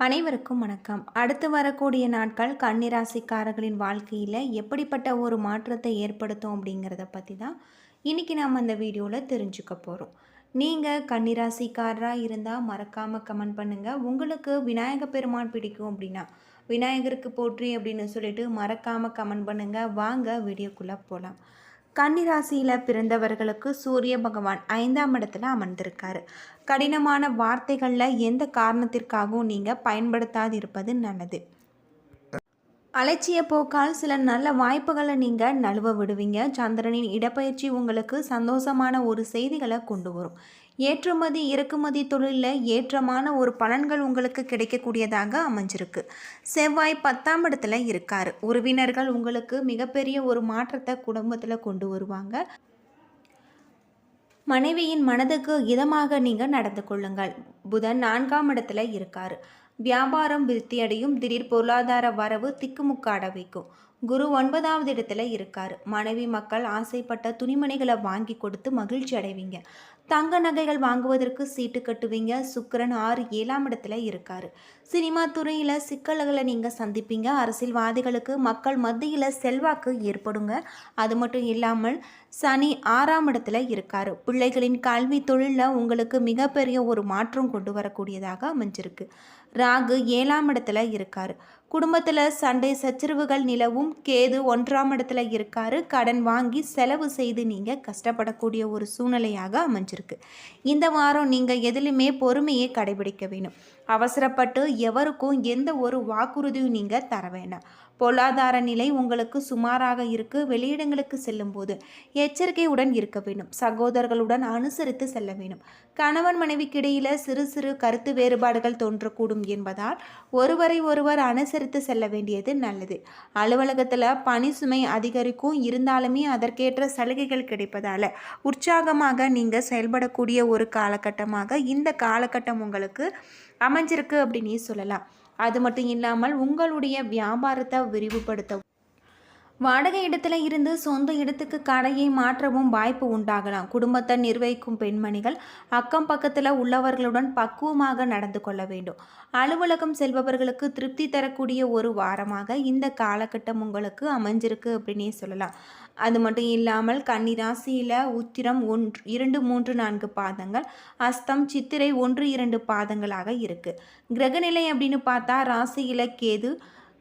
அனைவருக்கும் வணக்கம். அடுத்து வரக்கூடிய நாட்கள் கன்னிராசிக்காரர்களின் வாழ்க்கையில் எப்படிப்பட்ட ஒரு மாற்றத்தை ஏற்படுத்தும் அப்படிங்கிறத பற்றி தான் இன்றைக்கி நாம் அந்த வீடியோவில் தெரிஞ்சுக்க போகிறோம் நீங்கள் கன்னிராசிக்காரராக இருந்தால் மறக்காமல் கமெண்ட் பண்ணுங்கள் உங்களுக்கு விநாயக பெருமான் பிடிக்கும் அப்படின்னா விநாயகருக்கு போற்றி அப்படின்னு சொல்லிட்டு மறக்காமல் கமெண்ட் பண்ணுங்கள் வாங்க வீடியோக்குள்ளே போகலாம் கன்னிராசியில் பிறந்தவர்களுக்கு சூரிய பகவான் ஐந்தாம் இடத்துல அமர்ந்திருக்காரு. கடினமான வார்த்தைகளில் எந்த காரணத்திற்காகவும் நீங்கள் பயன்படுத்தாதிருப்பது நல்லது. அலட்சிய போக்கால் சில நல்ல வாய்ப்புகளை நீங்கள் நழுவ விடுவீங்க. சந்திரனின் இடப்பயிற்சி உங்களுக்கு சந்தோஷமான ஒரு செய்திகளை கொண்டு வரும். ஏற்றுமதி இறக்குமதி தொழிலில் ஏற்றமான ஒரு பலன்கள் உங்களுக்கு கிடைக்கக்கூடியதாக அமைஞ்சிருக்கு. செவ்வாய் பத்தாம் இடத்துல இருக்கார். உறவினர்கள் உங்களுக்கு மிகப்பெரிய ஒரு மாற்றத்தை குடும்பத்தில் கொண்டு வருவாங்க. மனைவியின் மனதுக்கு இதமாக நீங்கள் நடந்து கொள்ளுங்கள். புதன் நான்காம் இடத்துல இருக்கார். வியாபாரம் விருத்தியடையும் திடீர் பொருளாதார வரவு திக்குமுக்காட வைக்கும் குரு ஒன்பதாவது இடத்துல இருக்கார். மனைவி மக்கள் ஆசைப்பட்ட துணிமணிகளை வாங்கி கொடுத்து மகிழ்ச்சி அடைவீங்க. தங்க நகைகள் வாங்குவதற்கு சீட்டு கட்டுவீங்க. சுக்கரன் ஆறு ஏழாம் இடத்துல இருக்காரு. சினிமா துறையில் சிக்கல்களை நீங்கள் சந்திப்பீங்க. அரசியல்வாதிகளுக்கு மக்கள் மத்தியில் செல்வாக்கு ஏற்படுங்க. அது மட்டும் இல்லாமல் சனி ஆறாம் இடத்துல இருக்காரு. பிள்ளைகளின் கல்வி தொழிலில் உங்களுக்கு மிகப்பெரிய ஒரு மாற்றம் கொண்டு வரக்கூடியதாக அமைஞ்சிருக்கு. ராகு ஏழாம் இடத்துல இருக்கார். குடும்பத்தில் சண்டை சச்சரவுகள் நிலவும். கேது ஒன்றாம் இடத்துல இருக்காரு. கடன் வாங்கி செலவு செய்து நீங்கள் கஷ்டப்படக்கூடிய ஒரு சூழ்நிலையாக அமைஞ்சிருக்கு. இந்த வாரம் நீங்கள் எதிலுமே பொறுமையை கடைபிடிக்க வேணும். அவசரப்பட்டு எவருக்கும் எந்த ஒரு வாக்குறுதியும் நீங்கள் தர வேண்டாம் பொருளாதார நிலை உங்களுக்கு சுமாராக இருக்கு. வெளியிடங்களுக்கு செல்லும்போது எச்சரிக்கையுடன் இருக்க வேண்டும். சகோதரர்களுடன் அனுசரித்து செல்ல வேண்டும். கணவன் மனைவிக்கிடையில் சிறு சிறு கருத்து வேறுபாடுகள் தோன்றக்கூடும் என்பதால் ஒருவரை ஒருவர் அனுசரித்து செல்ல வேண்டியது நல்லது. அலுவலகத்தில் பணி சுமை அதிகரிக்கும். இருந்தாலுமே அதற்கேற்ற சலுகைகள் கிடைப்பதால் உற்சாகமாக நீங்கள் செயல்படக்கூடிய ஒரு காலகட்டமாக இந்த காலகட்டம் உங்களுக்கு அமைஞ்சிருக்கு அப்படின்னு சொல்லலாம். அது மட்டும் இல்லாமல் உங்களுடைய வியாபாரத்தை விரிவுபடுத்தவும் வாடகை இடத்துல இருந்து சொந்த இடத்துக்கு கடையை மாற்றவும் வாய்ப்பு உண்டாகலாம். குடும்பத்தை நிர்வகிக்கும் பெண்மணிகள் அக்கம் பக்கத்தில் உள்ளவர்களுடன் பக்குவமாக நடந்து கொள்ள வேண்டும். அலுவலகம் செல்பவர்களுக்கு திருப்தி தரக்கூடிய ஒரு வாரமாக இந்த காலகட்டம் உங்களுக்கு அமைஞ்சிருக்கு அப்படின்னே சொல்லலாம். அது மட்டும் இல்லாமல் கன்னிராசியில் உத்திரம் ஒன்று இரண்டு மூன்று நான்கு பாதங்கள் அஸ்தம் சித்திரை ஒன்று இரண்டு பாதங்களாக இருக்குது கிரகநிலை அப்படின்னு பார்த்தா ராசியில் கேது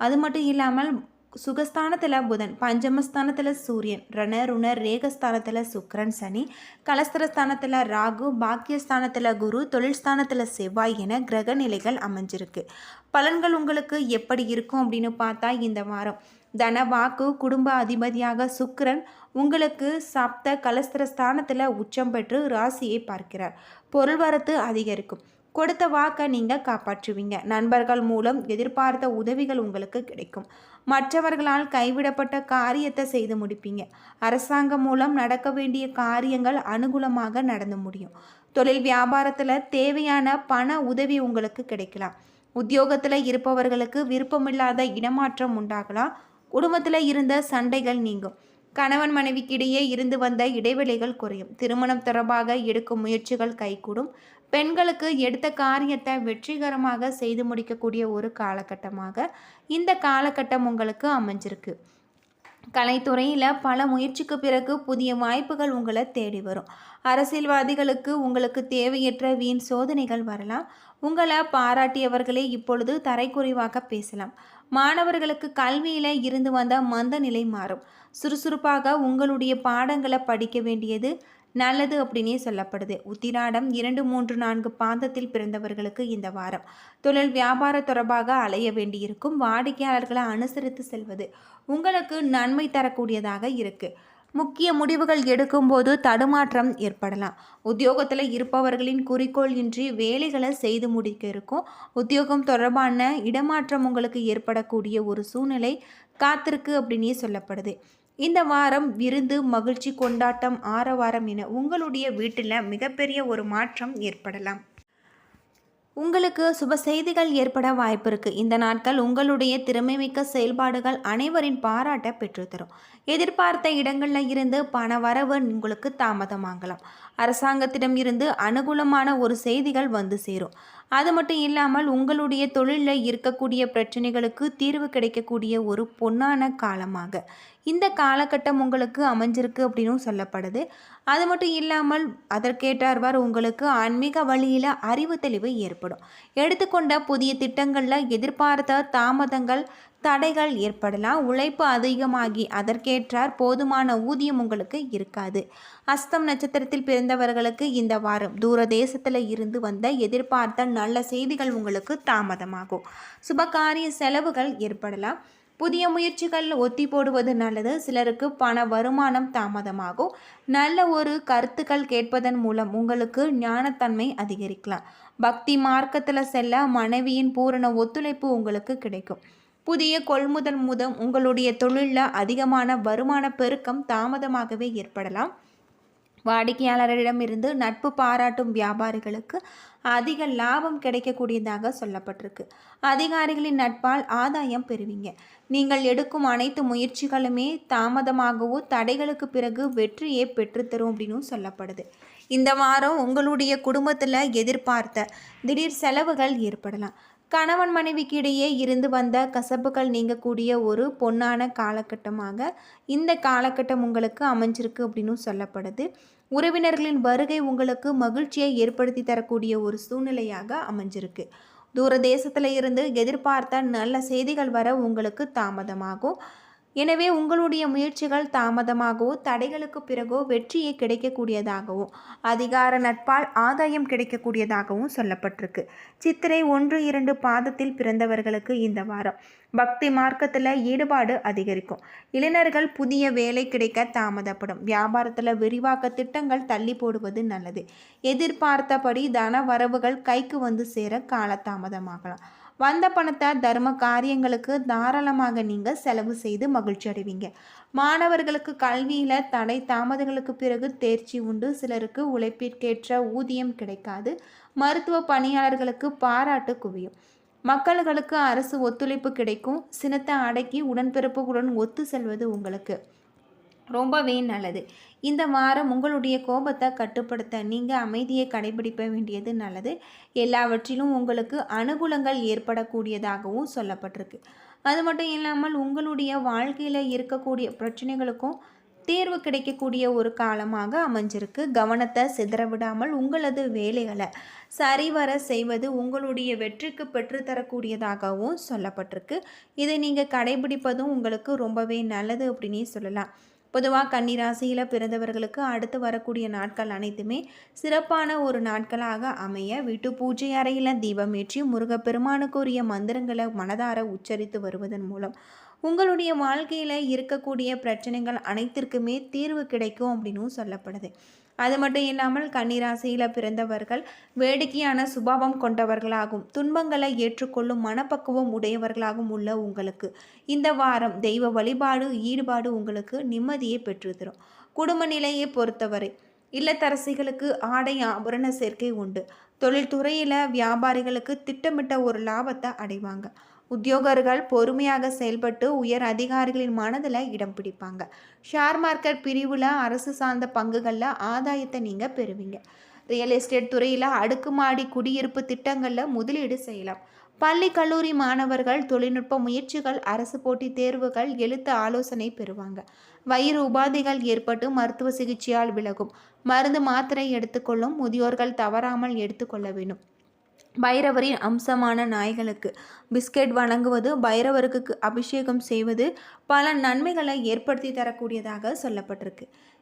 அது மட்டும் இல்லாமல் சுகஸ்தானத்தில் புதன் பஞ்சமஸ்தானத்தில் சூரியன் ரண ருண ரேகஸ்தானத்தில் சுக்கரன் சனி கலஸ்தரஸ்தானத்தில் ராகு பாக்கியஸ்தானத்தில் குரு தொழில் ஸ்தானத்தில் செவ்வாய் என கிரக நிலைகள் அமைஞ்சிருக்கு. பலன்கள் உங்களுக்கு எப்படி இருக்கும் அப்படின்னு பார்த்தா இந்த வாரம் தன வாக்கு குடும்ப அதிபதியாக சுக்கிரன் உங்களுக்கு சப்த கலஸ்திர ஸ்தானத்தில் உச்சம் பெற்று ராசியை பார்க்கிறார். பொருள்வரத்து அதிகரிக்கும். கொடுத்த வாக்கை நீங்கள் காப்பாற்றுவீங்க. நண்பர்கள் மூலம் எதிர்பார்த்த உதவிகள் உங்களுக்கு கிடைக்கும். மற்றவர்களால் கைவிடப்பட்ட காரியத்தை செய்து முடிப்பீங்க. அரசாங்கம் மூலம் நடக்க வேண்டிய காரியங்கள் அனுகூலமாக நடந்து முடியும். தொழில் வியாபாரத்தில் தேவையான பண உதவி உங்களுக்கு கிடைக்கலாம். உத்தியோகத்தில் இருப்பவர்களுக்கு விருப்பமில்லாத இடமாற்றம் உண்டாகலாம். குடும்பத்தில் இருந்த சண்டைகள் நீங்கும். கணவன் மனைவிக்கிடையே இருந்து வந்த இடைவெளிகள் குறையும். திருமணம் தொடர்பாக எடுக்கும் முயற்சிகள் கைகூடும். பெண்களுக்கு எடுத்த காரியத்தை வெற்றிகரமாக செய்து முடிக்கக்கூடிய ஒரு காலகட்டமாக இந்த காலகட்டம் உங்களுக்கு அமைஞ்சிருக்கு. கலைத்துறையில் பல முயற்சிக்கு பிறகு புதிய வாய்ப்புகள் உங்களை தேடி வரும். அரசியல்வாதிகளுக்கு உங்களுக்கு தேவையற்ற வீண் சோதனைகள் வரலாம். உங்களை பாராட்டியவர்களே இப்பொழுது தரைக்குறைவாக பேசலாம். மாணவர்களுக்கு கல்வியில் இருந்து வந்த மந்த நிலை மாறும். சுறுசுறுப்பாக உங்களுடைய பாடங்களை படிக்க வேண்டியது நல்லது அப்படின்னே சொல்லப்படுது. உத்திராடம் இரண்டு மூன்று நான்கு பாதத்தில் பிறந்தவர்களுக்கு இந்த வாரம். தொழில் வியாபார தொடர்பாக அலைய வேண்டியிருக்கும். வாடிக்கையாளர்களை அனுசரித்து செல்வது உங்களுக்கு நன்மை தரக்கூடியதாக இருக்குது முக்கிய முடிவுகள் எடுக்கும்போது தடுமாற்றம் ஏற்படலாம். உத்தியோகத்தில் இருப்பவர்களின் குறிக்கோள் இன்றி வேலைகளை செய்து முடிக்க இருக்கும். உத்தியோகம் தொடர்பான இடமாற்றம் உங்களுக்கு ஏற்படக்கூடிய ஒரு சூழ்நிலை காத்திருக்கு அப்படின்னே சொல்லப்படுது. இந்த வாரம் விருந்து மகிழ்ச்சி கொண்டாட்டம் ஆரவாரம் என உங்களுடைய வீட்டில் மிகப்பெரிய ஒரு மாற்றம் ஏற்படலாம். உங்களுக்கு சுப செய்திகள் ஏற்பட வாய்ப்பு இருக்குது இந்த நாட்கள் உங்களுடைய திறமைமிக்க செயல்பாடுகள் அனைவரின் பாராட்ட பெற்றுத்தரும். எதிர்பார்த்த இடங்களில் இருந்து பண வரவு உங்களுக்கு தாமதமாகலாம். அரசாங்கத்திடம் இருந்து அனுகூலமான ஒரு செய்திகள் வந்து சேரும். அது மட்டும் இல்லாமல் உங்களுடைய தொழிலில் இருக்கக்கூடிய பிரச்சனைகளுக்கு தீர்வு கிடைக்கக்கூடிய ஒரு பொன்னான காலமாக. இந்த காலகட்டம் உங்களுக்கு அமைஞ்சிருக்கு அப்படின்னும் சொல்லப்படுது. அது மட்டும் இல்லாமல் அதற்கேற்றார்வார் உங்களுக்கு ஆன்மீக வழியில் அறிவு தெளிவு ஏற்படும். எடுத்துக்கொண்ட புதிய திட்டங்களில் எதிர்பார்த்த தாமதங்கள் தடைகள் ஏற்படலாம். உழைப்பு அதிகமாகி அதற்கேற்றார் போதுமான ஊதியம் உங்களுக்கு இருக்காது. அஸ்தம் நட்சத்திரத்தில் பிறந்தவர்களுக்கு இந்த வாரம் தூர தேசத்தில் இருந்து வந்த எதிர்பார்த்த நல்ல செய்திகள் உங்களுக்கு தாமதமாகும். சுபகாரிய செலவுகள் ஏற்படலாம். புதிய முயற்சிகள் ஒத்தி போடுவது நல்லது. சிலருக்கு பண வருமானம் தாமதமாகும். நல்ல ஒரு கருத்துக்கள் கேட்பதன் மூலம் உங்களுக்கு ஞானத்தன்மை அதிகரிக்கலாம். பக்தி மார்க்கத்தில் செல்ல மனைவியின் பூரண ஒத்துழைப்பு உங்களுக்கு கிடைக்கும். புதிய கொள்முதல் முதம் உங்களுடைய தொழிலில் அதிகமான வருமான பெருக்கம் தாமதமாகவே ஏற்படலாம். வாடிக்கையாளரிடமிருந்து நட்பு பாராட்டும் வியாபாரிகளுக்கு அதிக லாபம் கிடைக்கக்கூடியதாக சொல்லப்பட்டிருக்கு. அதிகாரிகளின் நட்பால் ஆதாயம் பெறுவீங்க. நீங்கள் எடுக்கும் அனைத்து முயற்சிகளுமே தாமதமாகவோ தடைகளுக்கு பிறகு வெற்றியை பெற்றுத்தரும் அப்படின்னு சொல்லப்படுது. இந்த வாரம் உங்களுடைய குடும்பத்தில் எதிர்பார்த்த திடீர் செலவுகள் ஏற்படலாம். கணவன் மனைவிக்கு இடையே இருந்து வந்த கசப்புகள் நீங்கக்கூடிய ஒரு பொன்னான காலகட்டமாக இந்த காலகட்டம் உங்களுக்கு அமைஞ்சிருக்கு அப்படின்னு சொல்லப்படுது. உறவினர்களின் வருகை உங்களுக்கு மகிழ்ச்சியை ஏற்படுத்தி தரக்கூடிய ஒரு சூழ்நிலையாக அமைஞ்சிருக்கு. தூர தேசத்தில் இருந்து எதிர்பார்த்த நல்ல செய்திகள் வர உங்களுக்கு தாமதமாகும். எனவே உங்களுடைய முயற்சிகள் தாமதமாகவோ தடைகளுக்கு பிறகோ வெற்றியை கிடைக்கக்கூடியதாகவும் அதிகார நட்பால் ஆதாயம் கிடைக்கக்கூடியதாகவும் சொல்லப்பட்டிருக்கு. சித்திரை ஒன்று இரண்டு பாதத்தில் பிறந்தவர்களுக்கு இந்த வாரம். பக்தி மார்க்கத்தில் ஈடுபாடு அதிகரிக்கும். இளைஞர்கள் புதிய வேலை கிடைக்க தாமதப்படும். வியாபாரத்தில் விரிவாக்க திட்டங்கள் தள்ளி போடுவது நல்லது. எதிர்பார்த்தபடி தன வரவுகள் கைக்கு வந்து சேர காலதாமதமாகலாம். வந்த பணத்தை தர்ம காரியங்களுக்கு தாராளமாக நீங்கள் செலவு செய்து மகிழ்ச்சி அடைவீங்க. மாணவர்களுக்கு கல்வியில் தடை தாமதங்களுக்கு பிறகு தேர்ச்சி உண்டு. சிலருக்கு உழைப்பிற்கேற்ற ஊதியம் கிடைக்காது. மருத்துவ பணியாளர்களுக்கு பாராட்டு குவியும். மக்கள்களுக்கு அரசு ஒத்துழைப்பு கிடைக்கும். சினத்தை அடக்கி உடன்பிறப்புகளுடன் ஒத்து செல்வது உங்களுக்கு. ரொம்பவே நல்லது. இந்த வாரம் உங்களுடைய கோபத்தை கட்டுப்படுத்த நீங்கள் அமைதியை கடைபிடிக்க வேண்டியது நல்லது. எல்லாவற்றிலும் உங்களுக்கு அனுகூலங்கள் ஏற்படக்கூடியதாகவும் சொல்லப்பட்டிருக்கு. அது மட்டும் இல்லாமல் உங்களுடைய வாழ்க்கையில் இருக்கக்கூடிய பிரச்சனைகளுக்கும் தீர்வு கிடைக்கக்கூடிய ஒரு காலமாக அமைஞ்சிருக்கு. கவனத்தை சிதறவிடாமல் உங்களது வேலைகளை சரிவர செய்வது உங்களுடைய வெற்றிக்கு பெற்றுத்தரக்கூடியதாகவும் சொல்லப்பட்டிருக்கு. இதை நீங்கள் கடைபிடிப்பதும் உங்களுக்கு ரொம்பவே நல்லது அப்படின்னே சொல்லலாம். பொதுவாக கன்னிராசியில் பிறந்தவர்களுக்கு அடுத்து வரக்கூடிய நாட்கள் அனைத்துமே சிறப்பான ஒரு நாட்களாக அமைய வீட்டு பூஜை அறையில் தீபமேற்றி முருகப்பெருமானுக்குரிய மந்திரங்களை மனதார உச்சரித்து வருவதன் மூலம் உங்களுடைய வாழ்க்கையில் இருக்கக்கூடிய பிரச்சனைகள் அனைத்திற்குமே தீர்வு கிடைக்கும் அப்படின்னும் சொல்லப்படுது. அது மட்டும் இல்லாமல் கன்னிராசியில் பிறந்தவர்கள் வேடிக்கையான சுபாவம் கொண்டவர்களாகும். துன்பங்களை ஏற்றுக்கொள்ளும் மனப்பக்குவம் உடையவர்களாகவும் உள்ள உங்களுக்கு. இந்த வாரம் தெய்வ வழிபாடு ஈடுபாடு உங்களுக்கு நிம்மதியை பெற்றுத்தரும். குடும்ப நிலையை பொறுத்தவரை இல்லத்தரசிகளுக்கு ஆடை ஆபரண சேர்க்கை உண்டு. தொழில்துறையில் வியாபாரிகளுக்கு திட்டமிட்ட ஒரு லாபத்தை அடைவாங்க. உத்தியோகர்கள் பொறுமையாக செயல்பட்டு உயர் அதிகாரிகளின் மனதில் இடம் பிடிப்பாங்க. ஷேர் மார்க்கெட் பிரிவில் அரசு சார்ந்த பங்குகளில் ஆதாயத்தை நீங்கள் பெறுவீங்க. ரியல் எஸ்டேட் துறையில் அடுக்குமாடி குடியிருப்பு திட்டங்களில் முதலீடு செய்யலாம். பள்ளி கல்லூரி மாணவர்கள் தொழில்நுட்ப முயற்சிகள் அரசு போட்டி தேர்வுகள் எழுத்து ஆலோசனை பெறுவாங்க. வயிறு உபாதைகள் ஏற்பட்டு மருத்துவ சிகிச்சையால் விலகும். மருந்து மாத்திரை எடுத்துக்கொள்ளும் முதியோர்கள் தவறாமல் எடுத்துக்கொள்ள வேண்டும். பைரவரின் அம்சமான நாய்களுக்கு பிஸ்கெட் வழங்குவது பைரவருக்கு அபிஷேகம் செய்வது பல நன்மைகளை ஏற்படுத்தி தரக்கூடியதாக சொல்லப்பட்டிருக்கு.